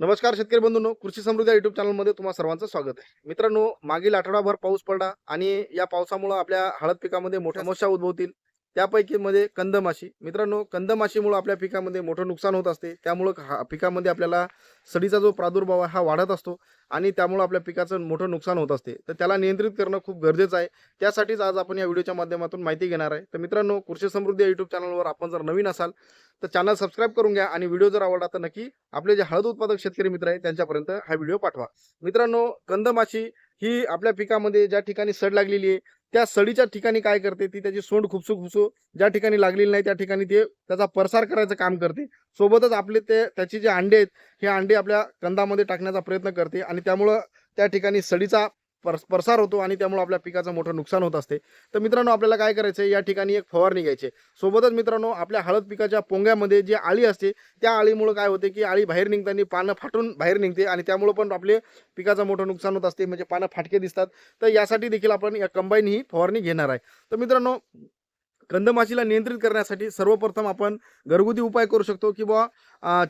नमस्कार शेतकरी बंधूंनो कृषी समृद्धी युट्यूब चॅनलमध्ये तुम्हा सर्वांचं स्वागत आहे. मित्रांनो मागील आठवडाभर पाऊस पडला आणि या पावसामुळं आपल्या हळद पिकामध्ये मोठ्या समस्या उद्भवतील. त्यापैकी मध्ये कंदमाशी. मित्रांनो कंदमाशीमुळं आपल्या पिकामध्ये मोठं नुकसान होत असते. त्यामुळं हा पिकामध्ये आपल्याला सडीचा जो प्रादुर्भाव आहे हा वाढत असतो आणि त्यामुळं आपल्या पिकाचं मोठं नुकसान होत असते. तर त्याला नियंत्रित करणं खूप गरजेचं आहे. त्यासाठीच आज आपण या व्हिडिओच्या माध्यमातून माहिती घेणार आहे. तर मित्रांनो कृषी समृद्धी या युट्यूब चॅनलवर आपण जर नवीन असाल तर चॅनल सबस्क्राईब करून घ्या आणि व्हिडिओ जर आवडला तर नक्की आपले जे हळद उत्पादक शेतकरी मित्र आहेत त्यांच्यापर्यंत हा व्हिडिओ पाठवा. मित्रांनो कंदमाशी ही आपल्या पिकामध्ये ज्या ठिकाणी सड लागलेली आहे त्या सडीच्या ठिकाणी काय करते ती त्याची सोंड खुपसू खुपसू ज्या ठिकाणी लागलेली नाही त्या ठिकाणी ते त्याचा प्रसार करायचं काम करते. सोबतच आपले ते त्याचे जे अंडे आहेत हे अंडे आपल्या कंदामध्ये टाकण्याचा प्रयत्न करते आणि त्यामुळं त्या ठिकाणी सडीचा पर प्रसार होतो आणि त्यामुळे आपल्या पिकाचं मोठं नुकसान होत असते. तर मित्रांनो आपल्याला काय करायचं आहे? या ठिकाणी एक फवारणी घ्यायची सोबतच मित्रांनो आपल्या हळद पिकाच्या पोंग्यामध्ये जी आळी असते त्या आळीमुळे काय होते की आळी बाहेर निघताना पानं फाटून बाहेर निघते आणि त्यामुळं पण आपले पिकाचं मोठं नुकसान होत असते. म्हणजे पानं फाटके दिसतात. तर यासाठी देखील आपण या कंबाईन ही फवारणी घेणार आहे. तर मित्रांनो कंदमाशीला नियंत्रित करण्यासाठी सर्वप्रथम आपण घरगुती उपाय करू शकतो की बुवा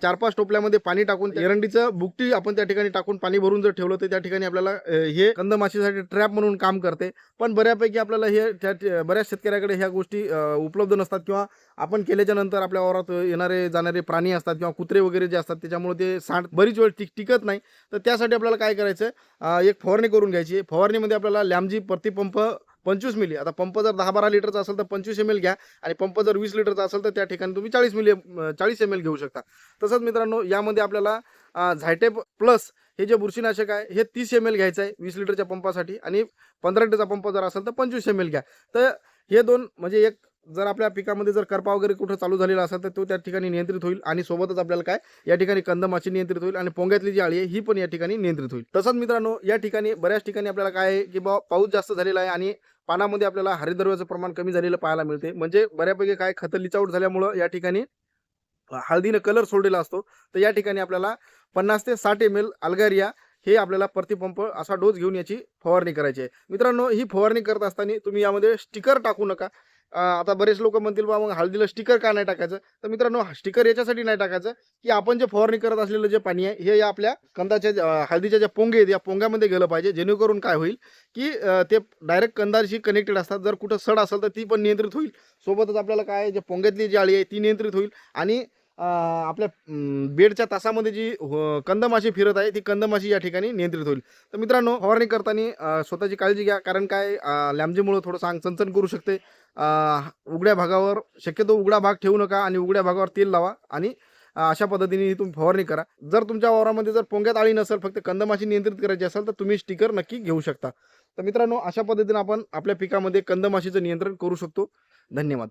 चार पाच टोपल्यामध्ये पाणी टाकून एरंडीचं बुकटी आपण त्या ठिकाणी टाकून पाणी भरून जर ठेवलं तर त्या ठिकाणी आपल्याला हे कंदमाशीसाठी ट्रॅप म्हणून काम करते. पण बऱ्यापैकी आपल्याला हे त्या बऱ्याच शेतकऱ्याकडे ह्या गोष्टी उपलब्ध नसतात किंवा आपण केल्याच्यानंतर आपल्या वावरात येणारे जाणारे प्राणी असतात किंवा कुत्रे वगैरे जे असतात त्याच्यामुळे ते सांड बरीच वेळ टिक टिकत नाही. तर त्यासाठी आपल्याला काय करायचं एक फवारणी करून घ्यायची. फवारणीमध्ये आपल्याला लॅमजी प्रतिपंप पंचवीस मिली. आता पंप जर दहा बारा लिटरचा असेल तर पंचवीस एम एल घ्या. आणि पंप जर वीस लिटरचा असेल तर त्या ठिकाणी तुम्ही चाळीस मिली चाळीस एम एल घेऊ शकता. तसंच मित्रांनो यामध्ये आपल्याला झायटेप प्लस हे जे बुरशीनाशक आहे हे तीस एम एल घ्यायचं आहे वीस लिटरच्या पंपासाठी. आणि पंधरा लिटरचा पंप जर असेल तर पंचवीस एम एल घ्या. तर हे दोन म्हणजे एक जर आपल्या पिकामध्ये जर करपा वगैरे कुठं चालू झालेला असेल तर तो त्या ठिकाणी नियंत्रित होईल. आणि सोबतच आपल्याला काय? या ठिकाणी कंदमाची नियंत्रित होईल आणि पोंग्यातली जी आळी आहे ही पण या ठिकाणी नियंत्रित होईल. तसंच मित्रांनो या ठिकाणी बऱ्याच ठिकाणी आपल्याला काय आहे की बा पाऊस जास्त झालेला आहे आणि पानामध्ये आपल्याला हरिद्रव्याचं प्रमाण कमी झालेलं पाहायला मिळते. म्हणजे बऱ्यापैकी काय खतं लिचाऊट झाल्यामुळं या ठिकाणी हळदीनं कलर सोडलेला असतो. तर या ठिकाणी आपल्याला पन्नास ते साठ एम एल अल्गारिया हे आपल्याला प्रतिपंप असा डोस घेऊन याची फवारणी करायची आहे. मित्रांनो ही फवारणी करत असताना तुम्ही यामध्ये स्टिकर टाकू नका. आता बरेच लोक म्हणतील बा मग हळदीला स्टिकर का नाही टाकायचं? तर मित्रांनो स्टिकर याच्यासाठी नाही टाकायचं की आपण जे फवारणी करत असलेलं जे पाणी आहे हे या आपल्या कंदाच्या ज्या- हळदीच्या ज्या पोंगे आहेत या पोंग्यामध्ये गेलं पाहिजे जेणेकरून काय होईल की ते डायरेक्ट कंदाशी कनेक्टेड असतात. जर कुठं सड असेल तर ती पण नियंत्रित होईल. सोबतच आपल्याला काय आहे, जे पोंग्यातली जी आळी आहे ती नियंत्रित होईल. आणि आपल्या बेडच्या तासामध्ये जी कंदमाशी फिरत आहे ती कंदमाशी या ठिकाणी नियंत्रित होईल. तर मित्रांनो फवारणी करताना स्वतःची काळजी घ्या कारण काय लॅमजीमुळं थोडंसं अंग चणचण करू शकते. उघड्या भागावर शक्यतो उघडा भाग ठेवू नका आणि उघड्या भागावर तेल लावा आणि अशा पद्धतीने तुम्ही फवारणी करा. जर तुमच्या वावरामध्ये जर पोंग्यात आळी नसेल फक्त कंदमाशी नियंत्रित करायची असेल तर तुम्ही स्टिकर नक्की घेऊ शकता. तर मित्रांनो अशा पद्धतीने आपण आपल्या पिकामध्ये कंदमाशीचं नियंत्रण करू शकतो. धन्यवाद.